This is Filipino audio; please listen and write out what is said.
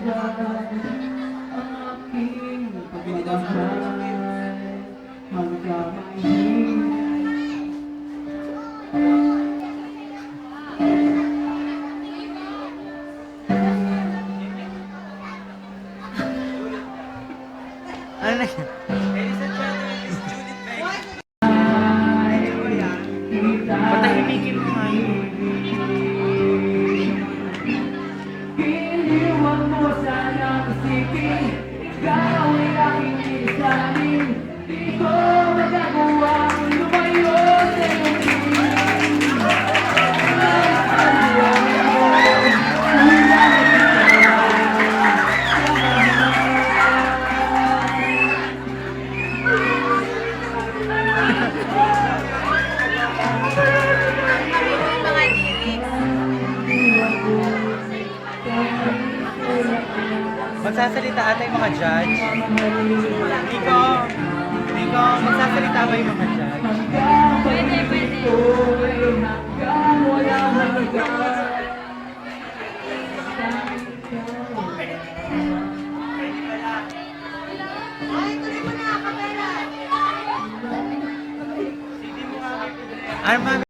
Ano na? Magsasalita ata yung mga judge. Nico, Nico, magsasalita ba yung mga judge? Pwede, pwede. Armami.